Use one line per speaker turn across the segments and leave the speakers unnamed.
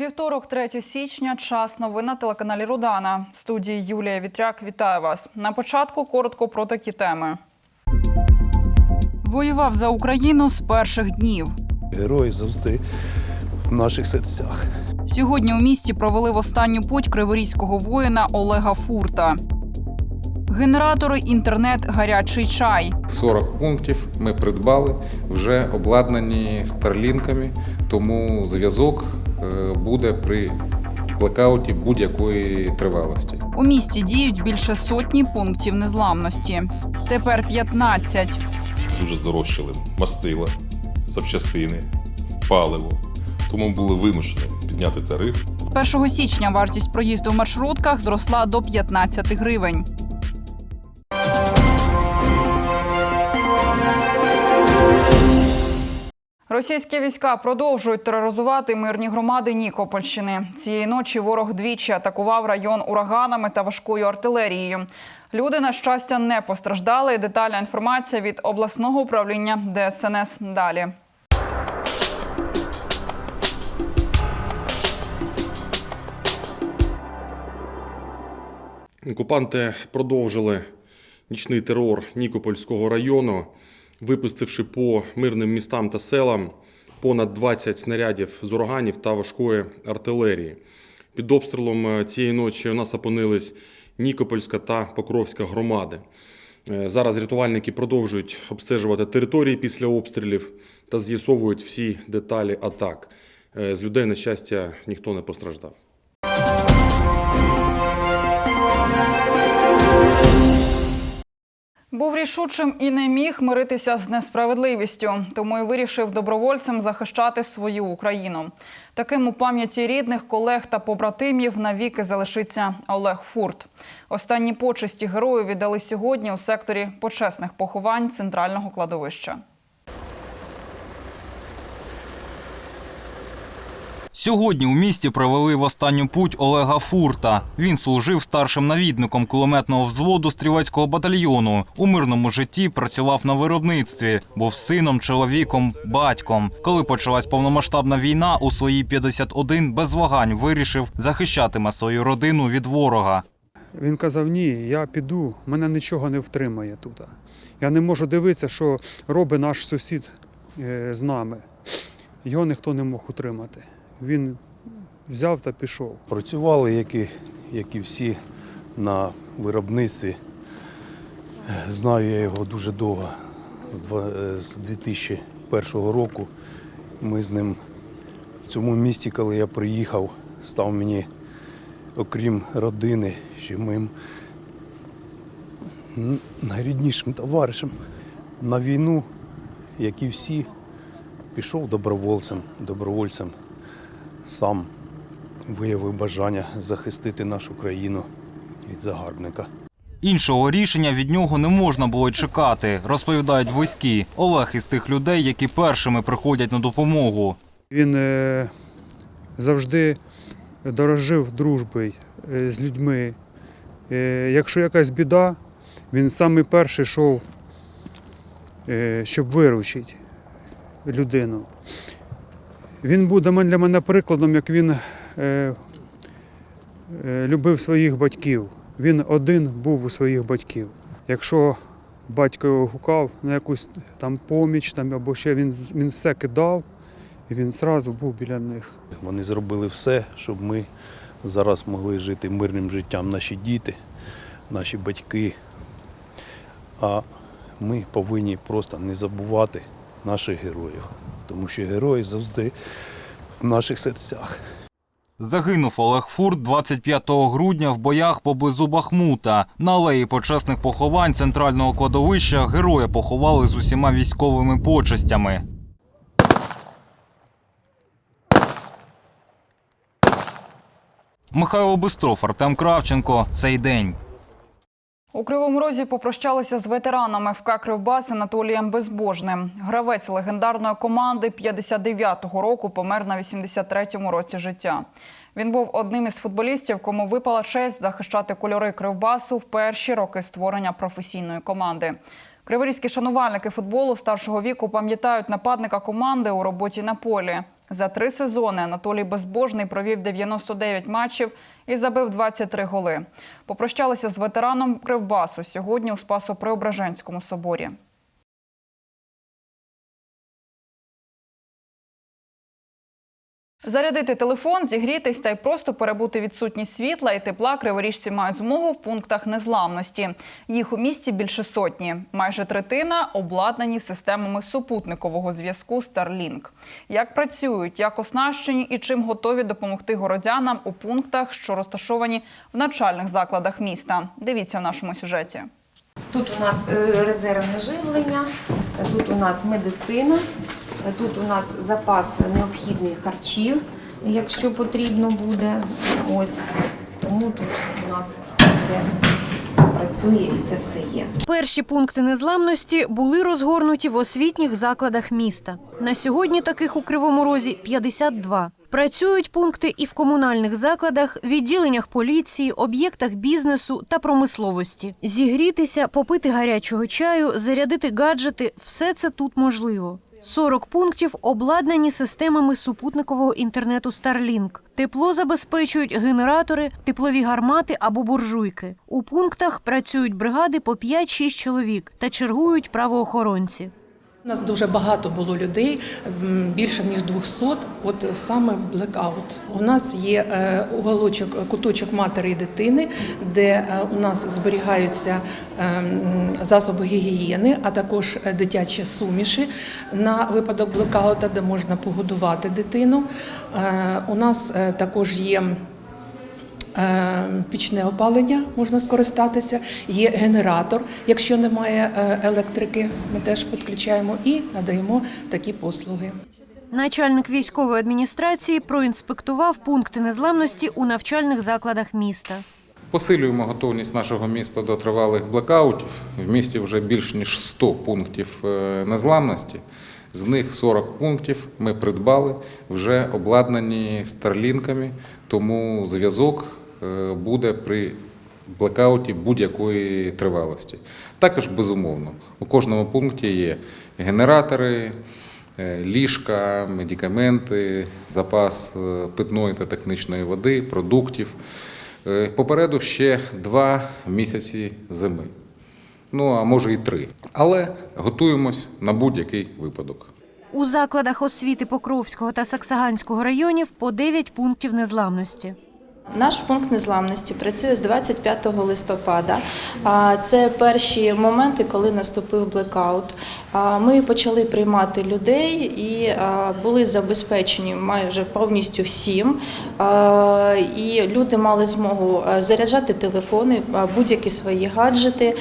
Вівторок, 3 січня, час новин на телеканалі Рудана. В студії Юлія Вітряк вітаю вас. На початку коротко про такі теми. Воював за Україну з перших днів.
Герої завжди в наших серцях.
Сьогодні у місті провели в останню путь криворізького воїна Олега Фурта. Генератори, інтернет, гарячий чай.
40 пунктів ми придбали, вже обладнані старлінками, тому зв'язок буде при блекауті будь-якої тривалості.
У місті діють більше сотні пунктів незламності. Тепер 15.
дуже здорожчали мастила, запчастини, паливо. Тому були вимушені підняти тариф.
З 1 січня вартість проїзду в маршрутках зросла до 15 гривень. Російські війська продовжують тероризувати мирні громади Нікопольщини. Цієї ночі ворог двічі атакував район ураганами та важкою артилерією. Люди, на щастя, не постраждали. Детальна інформація від обласного управління ДСНС далі.
Окупанти продовжили нічний терор Нікопольського району, випустивши по мирним містам та селам понад 20 снарядів з ураганів та важкої артилерії. Під обстрілом е, цієї ночі у нас опинились Нікопольська та Покровська громади. Е, Зараз рятувальники продовжують обстежувати території після обстрілів та з'ясовують всі деталі атак. Е, З людей, на щастя, ніхто не постраждав.
Був рішучим і не міг миритися з несправедливістю, тому і вирішив добровольцем захищати свою Україну. Таким у пам'яті рідних, колег та побратимів навіки залишиться Олег Фурт. Останні почесті герою віддали сьогодні у секторі почесних поховань центрального кладовища.
Сьогодні у місті провели в останню путь Олега Фурта. Він служив старшим навідником кулеметного взводу стрілецького батальйону. У мирному житті працював на виробництві, був сином, чоловіком, батьком. Коли почалась повномасштабна війна, у свої 51 без вагань вирішив захищатиме свою родину від ворога.
Він казав: ні, я піду, мене нічого не втримає тут. Я не можу дивитися, що робить наш сусід е, з нами. Його ніхто не мог утримати. Він взяв та пішов.
Працювали, як і, як і всі на виробництві. Знаю я його дуже довго. Е, З 2001 року ми з ним в цьому місті, коли я приїхав, став мені, окрім родини, ще моїм найріднішим товаришем. На війну, як і всі, пішов добровольцем, добровольцем сам виявив бажання захистити нашу країну від загарбника.
Іншого рішення від нього не можна було й чекати, розповідають близькі. Олег із тих людей, які першими приходять на допомогу.
Він е, завжди дорожив дружбою е, з людьми. Е, якщо якась біда, він самий перший йшов, е, щоб виручити людину. Він був для мене, прикладом, як він е, е, любив своїх батьків. Він один був у своїх батьків. Якщо батько його гукав на якусь там поміч там, або ще він, він все кидав, і він одразу був біля них.
Вони зробили все, щоб ми зараз могли жити мирним життям. Наші діти, наші батьки. А ми повинні просто не забувати наших героїв, тому що герої завжди в наших серцях.
Загинув Олег Фурт 25 грудня в боях поблизу Бахмута. На алеї почесних поховань центрального кладовища героя поховали з усіма військовими почестями. Михайло Бистров, Артем Кравченко. Цей день.
У Кривому Розі попрощалися з ветеранами ФК Кривбас Анатолієм Безбожним. Гравець легендарної команди 59-го року помер на 83-му році життя. Він був одним із футболістів, кому випала честь захищати кольори Кривбасу в перші роки створення професійної команди. Криворізькі шанувальники футболу старшого віку пам'ятають нападника команди у роботі на полі. За три сезони Анатолій Безбожний провів 99 матчів і забив 23 голи. Попрощалися з ветераном Кривбасу сьогодні у Спасо-Преображенському соборі. Зарядити телефон, зігрітись та й просто перебути відсутність світла і тепла криворіжці мають змогу в пунктах незламності. Їх у місті більше сотні. Майже третина обладнані системами супутникового зв'язку Starlink. Як працюють, як оснащені і чим готові допомогти городянам у пунктах, що розташовані в навчальних закладах міста. Дивіться в нашому сюжеті.
Тут у нас е, резервне живлення, тут у нас медицина, тут у нас запас необхідних харчів, якщо потрібно буде. Ось тому тут у нас все працює і це все є.
Перші пункти незламності були розгорнуті в освітніх закладах міста. На сьогодні таких у Кривому Розі 52. Працюють пункти і в комунальних закладах, відділеннях поліції, об'єктах бізнесу та промисловості. Зігрітися, попити гарячого чаю, зарядити гаджети – все це тут можливо. 40 пунктів обладнані системами супутникового інтернету Starlink. Тепло забезпечують генератори, теплові гармати або буржуйки. У пунктах працюють бригади по 5-6 чоловік та чергують правоохоронці.
У нас дуже багато було людей, більше ніж 200, от саме в блекаут. У нас є е, уголочок, куточок матері і дитини, де е, у нас зберігаються е, засоби гігієни, а також дитячі суміші на випадок блекаута, де можна погодувати дитину. У нас також є. Е, Пічне опалення можна скористатися, є генератор. Якщо немає е, електрики, ми теж підключаємо і надаємо такі послуги.
Начальник військової адміністрації проінспектував пункти незламності у навчальних закладах міста.
Посилюємо готовність нашого міста до тривалих блекаутів. В місті вже більш ніж 100 пунктів е, незламності. З них 40 пунктів ми придбали, вже обладнані старлінками, тому зв'язок буде при блекауті будь-якої тривалості. Також безумовно, у кожному пункті є генератори, е, ліжка, медикаменти, запас е, питної та технічної води, продуктів. Е, Попереду ще два місяці зими. Ну а може і три. Але готуємось на будь-який випадок.
У закладах освіти Покровського та Саксаганського районів по 9 пунктів незламності.
Наш пункт незламності працює з 25 листопада. Це перші моменти, коли наступив блекаут. Ми почали приймати людей і були забезпечені майже повністю всім. І люди мали змогу заряджати телефони, будь-які свої гаджети,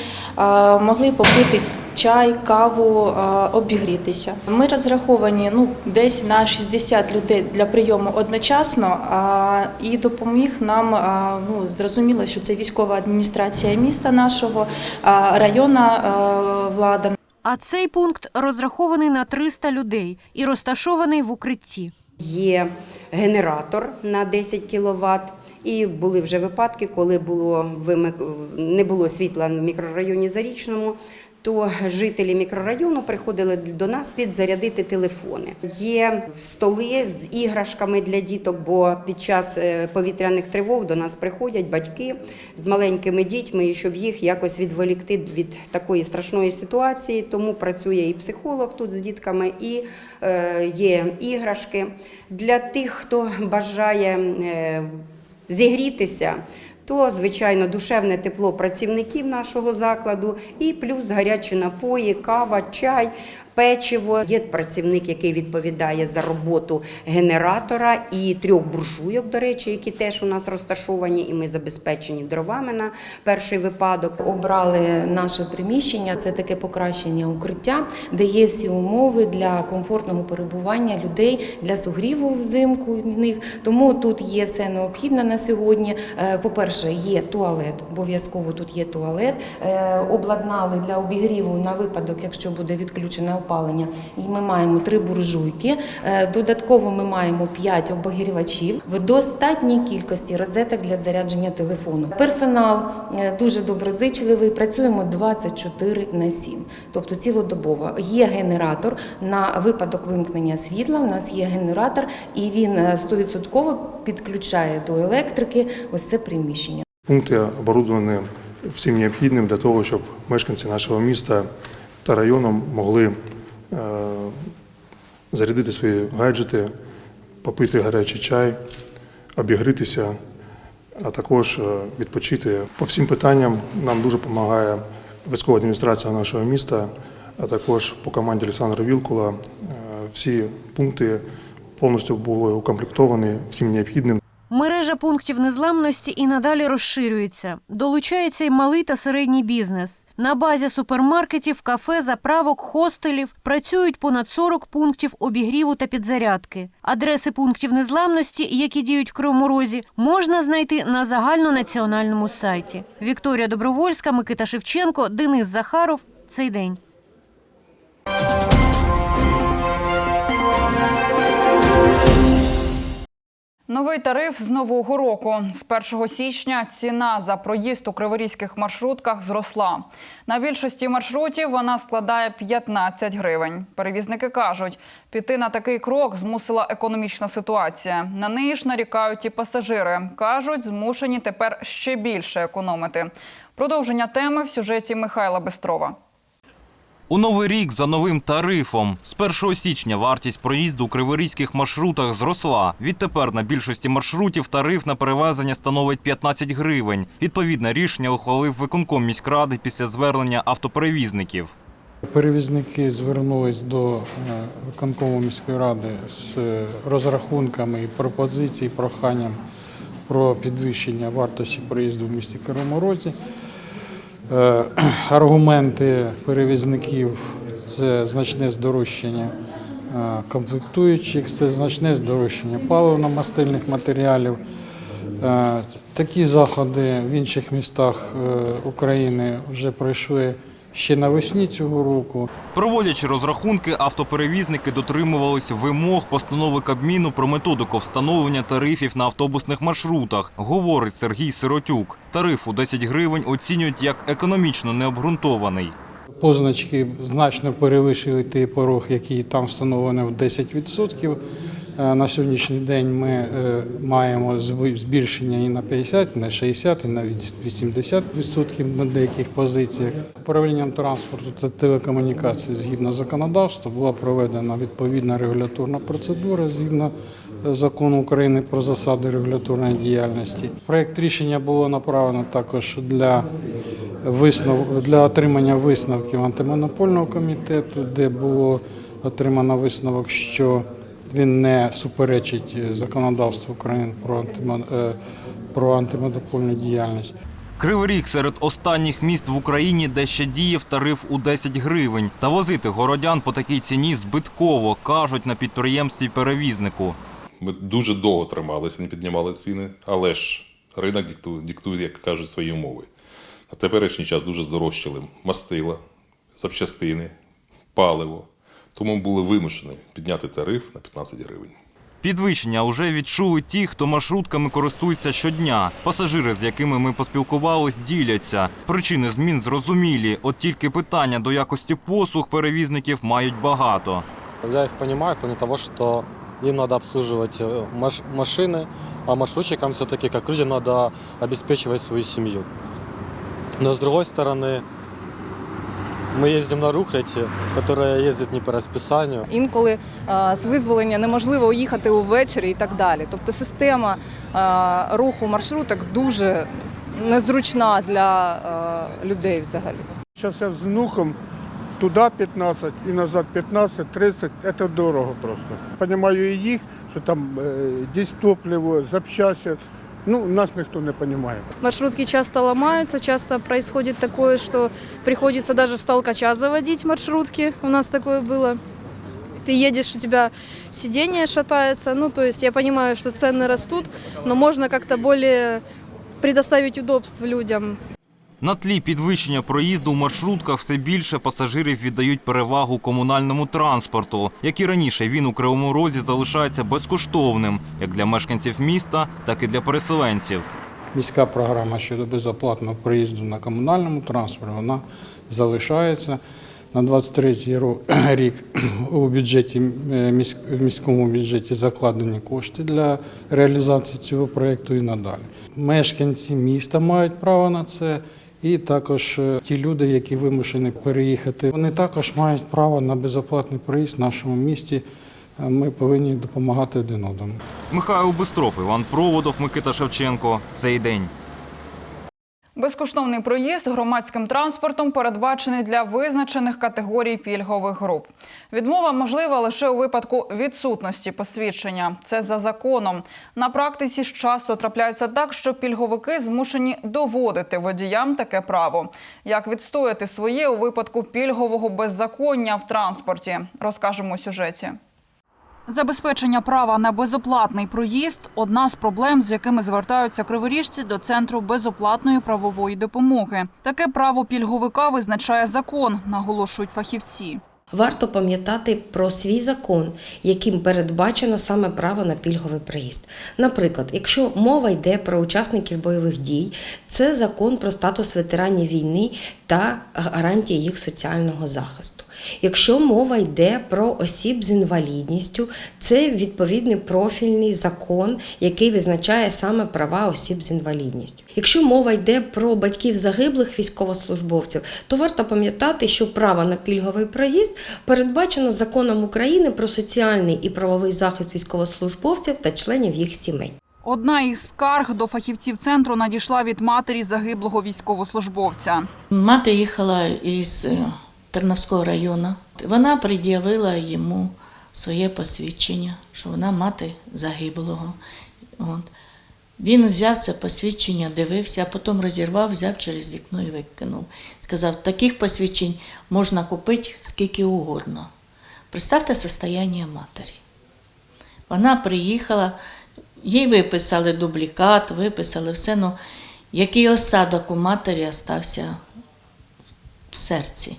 могли попити чай, каву, обігрітися. Ми розраховані ну, десь на 60 людей для прийому одночасно, і допоміг нам, ну, зрозуміло, що це військова адміністрація міста нашого, а, районна а, влада.
А цей пункт розрахований на 300 людей і розташований в укритті.
Є генератор на 10 кВт. І були вже випадки, коли було вимик- не було світла в мікрорайоні Зарічному. То жителі мікрорайону приходили до нас підзарядити телефони. Є столи з іграшками для діток, бо під час е, повітряних тривог до нас приходять батьки з маленькими дітьми, і щоб їх якось відволікти від такої страшної ситуації. Тому працює і психолог тут з дітками, і е, є іграшки для тих, хто бажає е, зігрітися. То, звичайно, душевне тепло працівників нашого закладу, і плюс гарячі напої, кава, чай, печиво. Є працівник, який відповідає за роботу генератора і трьох буржуйок, до речі, які теж у нас розташовані, і ми забезпечені дровами на перший випадок.
Обрали наше приміщення, це таке покращення укриття, де є всі умови для комфортного перебування людей, для зогріву взимку в них. Тому тут є все необхідне на сьогодні. Е, По-перше, є туалет, обов'язково тут є туалет. Е, Обладнали для обігріву на випадок, якщо буде відключене опалення. І ми маємо три буржуйки. Е, Додатково ми маємо п'ять обогрівачів в достатній кількості розеток для зарядження телефону. Персонал е, дуже доброзичливий. Працюємо 24 на 7, тобто цілодобово. Є генератор на випадок вимкнення світла. У нас є генератор, і він е, 100% підключає до електрики це приміщення.
Пункти оборудовані всім необхідним для того, щоб мешканці нашого міста та району могли е, зарядити свої гаджети, попити гарячий чай, обігрітися, а також е, відпочити. По всім питанням нам дуже допомагає військова адміністрація нашого міста, а також по команді Олександра Вілкула. Е, Всі пункти повністю були укомплектовані всім необхідним.
Мережа пунктів незламності і надалі розширюється. Долучається й малий та середній бізнес. На базі супермаркетів, кафе, заправок, хостелів працюють понад 40 пунктів обігріву та підзарядки. Адреси пунктів незламності, які діють в Кривому Розі, можна знайти на загальнонаціональному сайті. Вікторія Добровольська, Микита Шевченко, Денис Захаров. Цей день.
Новий тариф з нового року. З 1 січня ціна за проїзд у криворізьких маршрутках зросла. На більшості маршрутів вона складає 15 гривень. Перевізники кажуть, піти на такий крок змусила економічна ситуація. На неї ж нарікають і пасажири. Кажуть, змушені тепер ще більше економити. Продовження теми в сюжеті Михайла Бестрова.
У новий рік за новим тарифом. З 1 січня вартість проїзду у криворізьких маршрутах зросла. Відтепер на більшості маршрутів тариф на перевезення становить 15 гривень. Відповідне рішення ухвалив виконком міськради після звернення автоперевізників.
Перевізники звернулись до е, виконкому міської ради з е, розрахунками і пропозицій, проханням про підвищення вартості проїзду в місті Кривому Розі. Е, Аргументи перевізників це значне здорожчання е, комплектуючих, це значне здорожчання паливно-мастильних матеріалів. Е, Такі заходи в інших містах України вже пройшли ще навесні цього року.
Проводячи розрахунки, автоперевізники дотримувались вимог постанови Кабміну про методику встановлення тарифів на автобусних маршрутах, говорить Сергій Сиротюк. Тариф у 10 гривень оцінюють як економічно необґрунтований.
Позначки значно перевищили той порог, який там встановлений в 10%. Е, На сьогоднішній день ми е, маємо збільшення і на 50, і на 60, і навіть 80% на деяких позиціях. Управлінням транспорту та телекомунікацій згідно законодавства була проведена відповідна регуляторна процедура згідно е, закону України про засади регуляторної діяльності. Проект рішення було направлено також для виснов для отримання висновків антимонопольного комітету, де було отримано висновок, що він не суперечить законодавству України про антимон- е, про антимонопольну діяльність.
Кривий Ріг серед останніх міст в Україні, де ще діяв тариф у 10 гривень. Та возити городян по такій ціні збитково, кажуть на підприємстві перевізнику.
Ми дуже довго трималися, не піднімали ціни, але ж ринок диктує, диктує, як кажуть, свої умови. На теперішній час дуже здорожчали мастила, запчастини, паливо. Тому були вимушені підняти тариф на 15 гривень.
Підвищення уже відчули ті, хто маршрутками користується щодня. Пасажири, з якими ми поспілкувались, діляться. Причини змін зрозумілі. От тільки питання до якості послуг перевізників мають багато.
Я их понимаю в плане того, что им надо обслуживать э, маш- машины, а маршрутчикам все-таки как людям надо обеспечивать свою семью. Но с другой стороны, мы ездим на рухляте, которая ездит не по расписанию.
Інколи з визволення неможливо їхати увечері і так далі. Тобто система руху маршруток дуже незручна для людей взагалі.
Зараз я з внуком туди 15 і назад 15, 30 – це дорого просто. Понимаю і їх, що там е, десь топливо, запчасти. Ну, нас ніхто не розуміє.
Маршрутки часто ломаются, часто происходит такое, что приходится даже с толкача заводить маршрутки. У нас такое было. Ты едешь, у тебя сиденье шатается. Ну, то есть я понимаю, что цены растут, но можно как-то более предоставить удобств людям.
На тлі підвищення проїзду у маршрутках все більше пасажирів віддають перевагу комунальному транспорту, як і раніше він у Кривому Розі залишається безкоштовним як для мешканців міста, так і для переселенців.
Міська програма щодо безоплатного проїзду на комунальному транспорті вона залишається. На 23 рік у бюджеті е, в міському бюджеті закладені кошти для реалізації цього проєкту і надалі. Мешканці міста мають право на це, і також е, ті люди, які вимушені переїхати, вони також мають право на безоплатний проїзд в нашому місті. Е, Ми повинні допомагати один одному.
Михайло Бистров, Іван Проводов, Микита Шевченко. Цей день.
Безкоштовний проїзд громадським транспортом передбачений для визначених категорій пільгових груп. Відмова можлива лише у випадку відсутності посвідчення. Це за законом. На практиці ж часто трапляється так, що пільговики змушені доводити водіям таке право. Як відстояти своє у випадку пільгового беззаконня в транспорті, розкажемо у сюжеті. Забезпечення права на безоплатний проїзд одна з проблем, з якими звертаються криворіжці до центру безоплатної правової допомоги. Таке право пільговика визначає закон, наголошують фахівці.
Варто пам'ятати про свій закон, яким передбачено саме право на пільговий проїзд. Наприклад, якщо мова йде про учасників бойових дій, це закон про статус ветеранів війни та гарантії їх соціального захисту. Якщо мова йде про осіб з інвалідністю, це відповідний профільний закон, який визначає саме права осіб з інвалідністю. Якщо мова йде про батьків загиблих військовослужбовців, то варто пам'ятати, що право на пільговий проїзд передбачено законом України про соціальний і правовий захист військовослужбовців та членів їх сімей.
Одна із скарг до фахівців центру надійшла від матері загиблого військовослужбовця.
Мати їхала із е, Тернавського району. Вона пред'явила йому своє посвідчення, що вона мати загиблого. От. Він взяв це посвідчення, дивився, а потім розірвав, взяв через вікно і викинув. Сказав, таких посвідчень можна купити скільки угодно. Представте состояние матері. Вона приїхала, їй виписали дублікат, виписали все, ну який осадок у матері остався в серці.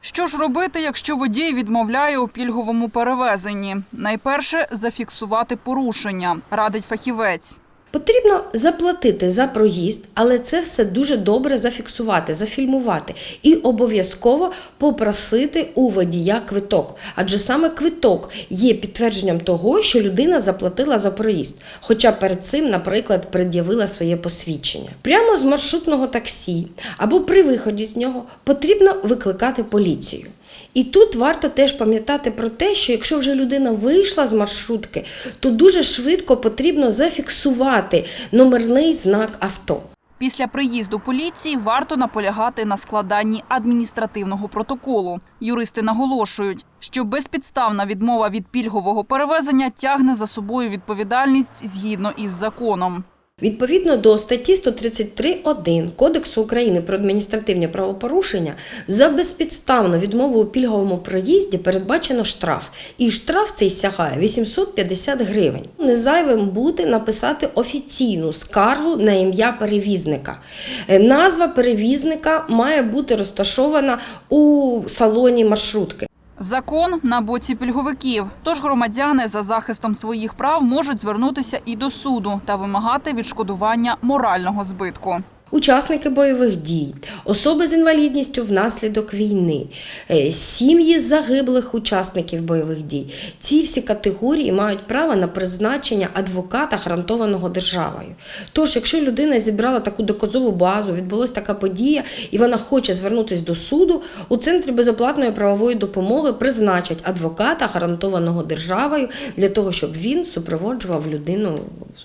Що ж робити, якщо водій відмовляє у пільговому перевезенні? Найперше зафіксувати порушення, радить фахівець.
Потрібно заплатити за проїзд, але це все дуже добре зафіксувати, зафільмувати і обов'язково попросити у водія квиток. Адже саме квиток є підтвердженням того, що людина заплатила за проїзд, хоча перед цим, наприклад, пред'явила своє посвідчення. Прямо з маршрутного таксі або при виході з нього потрібно викликати поліцію. І тут варто теж пам'ятати про те, що якщо вже людина вийшла з маршрутки, то дуже швидко потрібно зафіксувати номерний знак авто.
Після приїзду поліції варто наполягати на складанні адміністративного протоколу. Юристи наголошують, що безпідставна відмова від пільгового перевезення тягне за собою відповідальність згідно із законом.
Відповідно до статті 133.1 Кодексу України про адміністративні правопорушення за безпідставну відмову у пільговому проїзді передбачено штраф. І штраф цей сягає 850 гривень. Не зайвим буде написати офіційну скаргу на ім'я перевізника. Е, Назва перевізника має бути розташована у салоні маршрутки.
Закон на боці пільговиків. Тож громадяни за захистом своїх прав можуть звернутися і до суду та вимагати відшкодування морального збитку.
Учасники бойових дій, особи з інвалідністю внаслідок війни, е, сім'ї загиблих учасників бойових дій. Ці всі категорії мають право на призначення адвоката, гарантованого державою. Тож, якщо людина зібрала таку доказову базу, відбулася така подія, і вона хоче звернутися до суду, у центрі безоплатної правової допомоги призначать адвоката, гарантованого державою, для того, щоб він супроводжував людину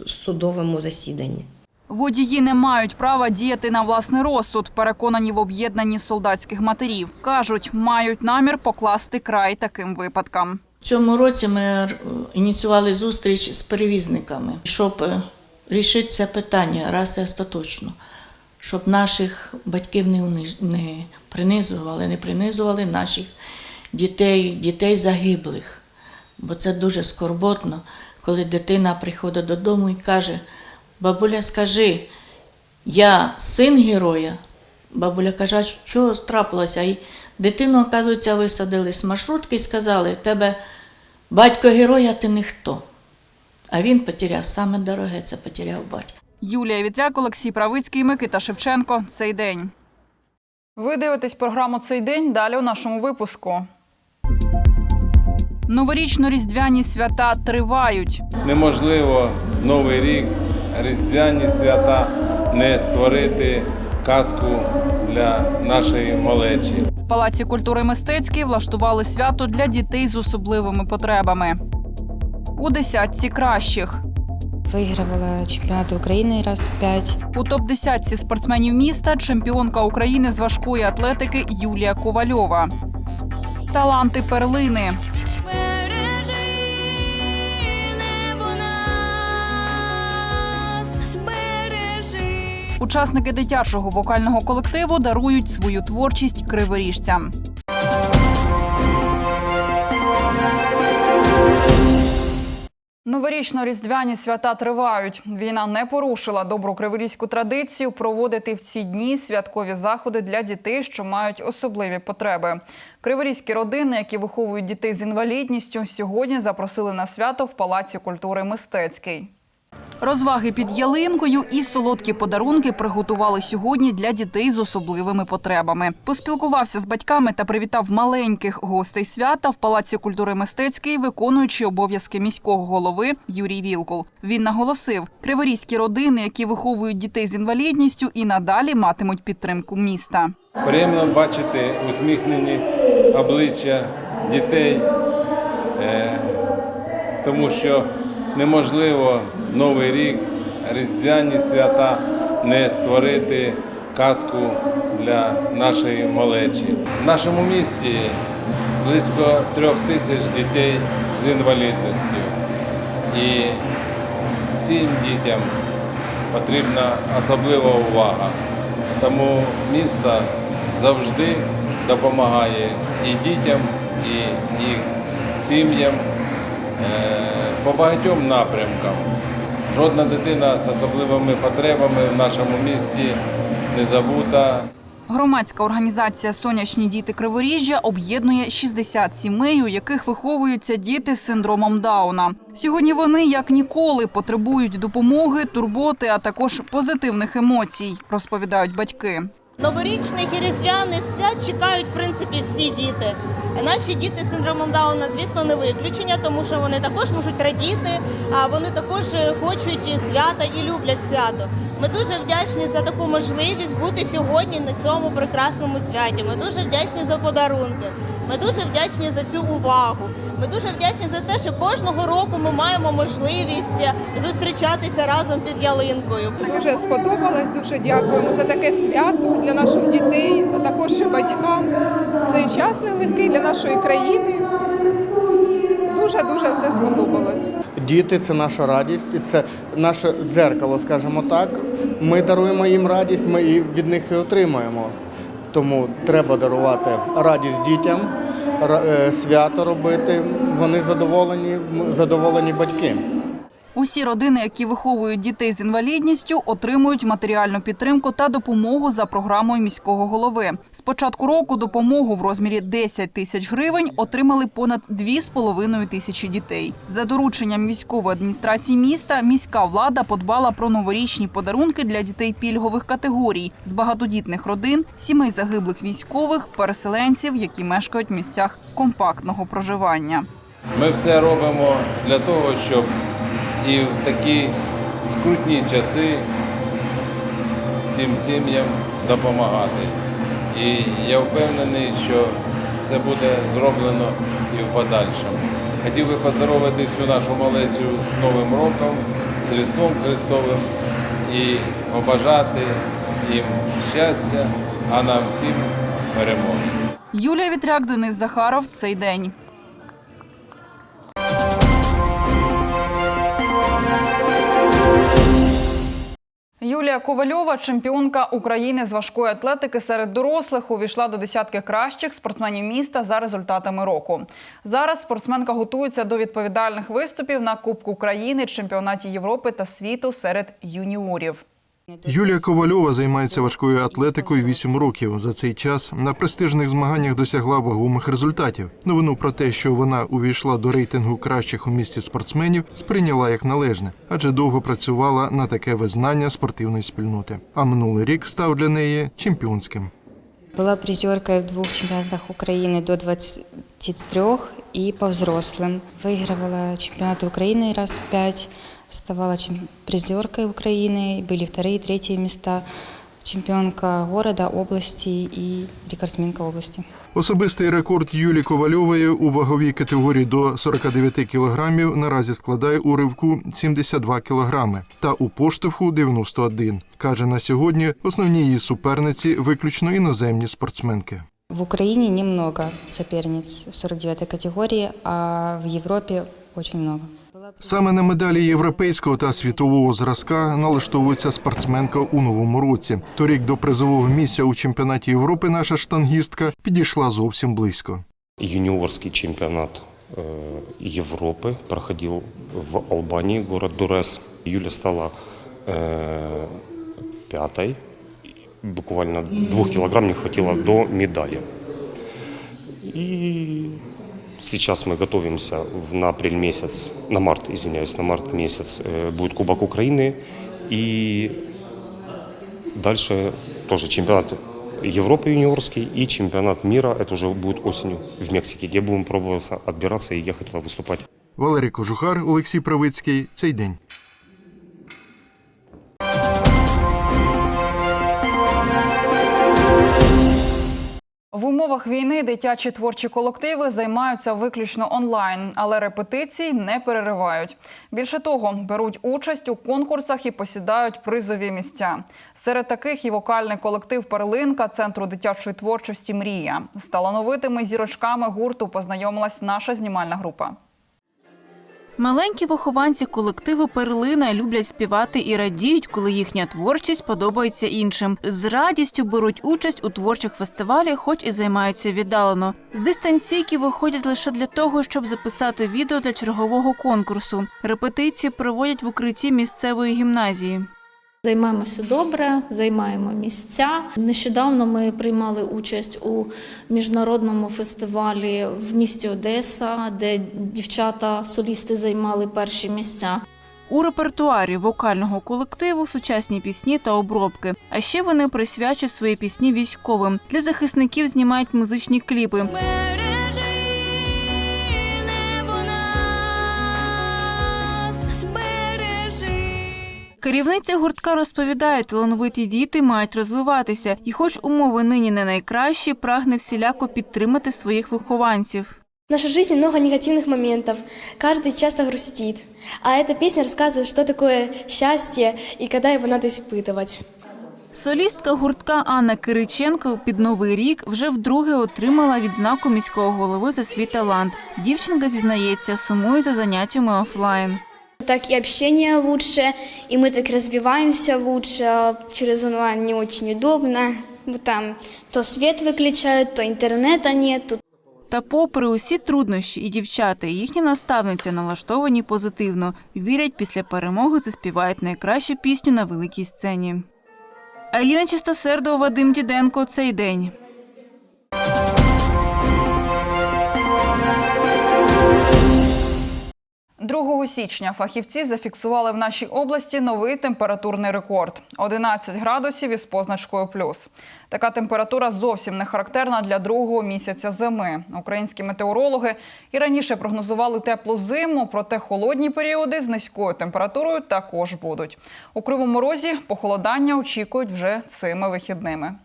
в судовому засіданні.
Водії не мають права діяти на власний розсуд, переконані в об'єднанні солдатських матерів. Кажуть, мають намір покласти край таким випадкам.
В цьому році ми ініціювали зустріч з перевізниками, щоб е, рішити це питання раз і остаточно, щоб наших батьків не, не принизували, не принизували наших дітей, дітей загиблих. Бо це дуже скорботно, коли дитина приходить додому і каже: бабуля, скажи, я син героя, Бабуля каже, а що трапилося? І дитину, оказується, висадили з маршрутки і сказали, тебе батько герой, а ти ніхто. А він потеряв саме дороге, це потеряв батька.
Юлія Вітряк, Олексій Правицький, Микита Шевченко. Цей день. Ви дивитесь програму цей день. Далі у нашому випуску. Новорічно-різдвяні свята тривають.
Неможливо Новий рік, різдвяні свята не створити казку для нашої малечі.
В Палаці культури мистецькій влаштували свято для дітей з особливими потребами. У десятці кращих.
Вигравала чемпіонат України раз п'ять.
У топ-10 спортсменів міста чемпіонка України з важкої атлетики Юлія Ковальова. Таланти перлини. Учасники дитячого вокального колективу дарують свою творчість криворіжцям. Новорічно-різдвяні свята тривають. Війна не порушила добру криворізьку традицію проводити в ці дні святкові заходи для дітей, що мають особливі потреби. Криворізькі родини, які виховують дітей з інвалідністю, сьогодні запросили на свято в Палаці культури мистецький. Розваги під ялинкою і солодкі подарунки приготували сьогодні для дітей з особливими потребами. Поспілкувався з батьками та привітав маленьких гостей свята в Палаці культури мистецький, виконуючи обов'язки міського голови Юрій Вілкул. Він наголосив, криворізькі родини, які виховують дітей з інвалідністю, і надалі матимуть підтримку міста.
Приємно бачити усміхнені обличчя дітей, е, тому що неможливо Новий рік, різдвяні свята не створити казку для нашої малечі. В нашому місті близько трьох тисяч дітей з інвалідністю. І цим дітям потрібна особлива увага. Тому місто завжди допомагає і дітям, і їх сім'ям е, по багатьом напрямкам. Жодна дитина з особливими потребами в нашому місті не забута.
Громадська організація Сонячні діти Криворіжжя об'єднує 60 сімей, у яких виховуються діти з синдромом Дауна. Сьогодні вони як ніколи потребують допомоги, турботи, а також позитивних емоцій, розповідають батьки.
Новорічних і різдвяних свят чекають в принципі всі діти. Наші діти з синдромом Дауна, звісно, не виключення, тому що вони також можуть радіти, а вони також е, хочуть і свята і люблять свято. Ми дуже вдячні за таку можливість бути сьогодні на цьому прекрасному святі. Ми дуже вдячні за подарунки. Ми дуже вдячні за цю увагу. Ми дуже вдячні за те, що кожного року ми маємо можливість зустрічатися разом під ялинкою.
Дуже сподобалось, дуже дякуємо за таке свято для наших дітей, а також і батькам. В цей час нелегкий для нашої країни. Дуже дуже все сподобалось.
Діти це наша радість, і це наше дзеркало, скажімо так. Ми даруємо їм радість, ми і від них і отримаємо. Тому треба дарувати радість дітям, е, свято робити. Вони задоволені, задоволені батьки.
Усі родини, які виховують дітей з інвалідністю, отримують матеріальну підтримку та допомогу за програмою міського голови. З початку року допомогу в розмірі 10 тисяч гривень отримали понад 2,5 тисячі дітей. За дорученням військової адміністрації міста міська влада подбала про новорічні подарунки для дітей пільгових категорій з багатодітних родин, сімей загиблих військових, переселенців, які мешкають в місцях компактного проживання.
Ми все робимо для того, щоб і в такі скрутні часи цим сім'ям допомагати. І я впевнений, що це буде зроблено і в подальшому. Хотів би поздоровити всю нашу малецю з Новим роком, з Різдвом Христовим і побажати їм щастя, а нам всім перемоги.
Юлія Вітряк, Денис Захаров. Цей день. Юлія Ковальова, чемпіонка України з важкої атлетики серед дорослих, увійшла до десятки кращих спортсменів міста за результатами року. Зараз спортсменка готується до відповідальних виступів на Кубку країни, чемпіонаті Європи та світу серед юніорів.
Юлія Ковальова займається важкою атлетикою 8 років. За цей час на престижних змаганнях досягла вагомих результатів. Новину про те, що вона увійшла до рейтингу кращих у місті спортсменів, сприйняла як належне, адже довго працювала на таке визнання спортивної спільноти. А минулий рік став для неї чемпіонським.
Була призеркою в двох чемпіонатах України до 23 і по взрослим. Вигравала чемпіонат України раз п'ять. Вставала призеркой Украины, были вторые, третьи места. Чемпіонка города, області і рекордсменка області.
Особистий рекорд Юлі Ковальової у ваговій категорії до 49 кілограмів наразі складає у ривку 72 кілограми та у поштовху 91. Каже, на сьогодні основні її суперниці виключно іноземні спортсменки.
В Україні немного суперниць в 49 категорії, а в Європі очень много.
Саме на медалі європейського та світового зразка налаштовується спортсменка у новому році. Торік до призового місця у чемпіонаті Європи наша штангістка підійшла зовсім близько.
Юниорский чемпионат э, Европы проходил в Албании, город Дурес. Юля стала э, пятой. Буквально двух килограмм не хватило до медали. И сейчас мы готовимся в- на апрель месяц, на март, извиняюсь, на март месяц э, будет Кубок Украины. И дальше тоже чемпионат Европы юниорский и чемпионат мира, это уже будет осенью в Мексике, где будем пробоваться отбираться и ехать туда выступать.
Валерій Кожухар, Олексій Правицький. Цей день.
В умовах війни дитячі творчі колективи займаються виключно онлайн, але репетицій не переривають. Більше того, беруть участь у конкурсах і посідають призові місця. Серед таких і вокальний колектив Перлинка центру дитячої творчості Мрія з талановитими зірочками гурту познайомилась наша знімальна група.
Маленькі вихованці колективу Перлина люблять співати і радіють, коли їхня творчість подобається іншим. З радістю беруть участь у творчих фестивалях, хоч і займаються віддалено. З дистанційки виходять лише для того, щоб записати відео для чергового конкурсу. Репетиції проводять в укритті місцевої гімназії.
Займаємося добре, займаємо місця. Нещодавно ми приймали участь у міжнародному фестивалі в місті Одеса, де дівчата-солісти займали перші місця.
У репертуарі вокального колективу сучасні пісні та обробки. А ще вони присвячують свої пісні військовим. Для захисників знімають музичні кліпи. Керівниця гуртка розповідає, талановиті діти мають розвиватися, і, хоч умови нині не найкращі, прагне всіляко підтримати своїх вихованців.
В нашей жизни много негативных моментов, каждый часто грустит. А эта песня рассказывает, что такое счастье и когда его надо испытывать.
Солістка гуртка Анна Кириченко під новий рік вже вдруге отримала відзнаку міського голови за свій талант. Дівчинка зізнається, сумує за заняттями офлайн.
Так и общение лучше, и мы так развиваемся лучше. Через онлайн не очень удобно. Там то свет выключают, то интернета нету.
Та попри усі труднощі, і дівчата, і їхні наставниці налаштовані позитивно. Вірять, після перемоги заспівають найкращу пісню на великій сцені. Аліна Чистосердова, Вадим Діденко. Цей день.
Другого січня фахівці зафіксували в нашій області новий температурний рекорд 11 градусів із позначкою плюс. Така температура зовсім не характерна для другого місяця зими. Українські метеорологи і раніше прогнозували теплу зиму, проте холодні періоди з низькою температурою також будуть. У кривому розі похолодання очікують вже цими вихідними.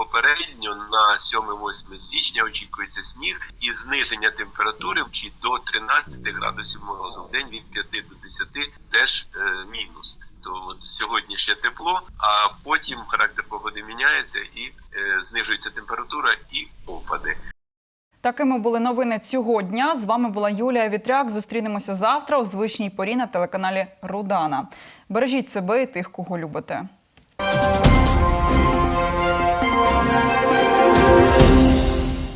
Попередньо на 7-8 січня очікується сніг і зниження температури чи до 13 градусів морозу. В день від 5 до 10 теж е, мінус. То от сьогодні ще тепло, а потім характер погоди міняється і е, знижується температура і опади.
Такими були новини цього дня. З вами була Юлія Вітряк. Зустрінемося завтра у звичній порі на телеканалі Рудана. Бережіть себе і тих, кого любите.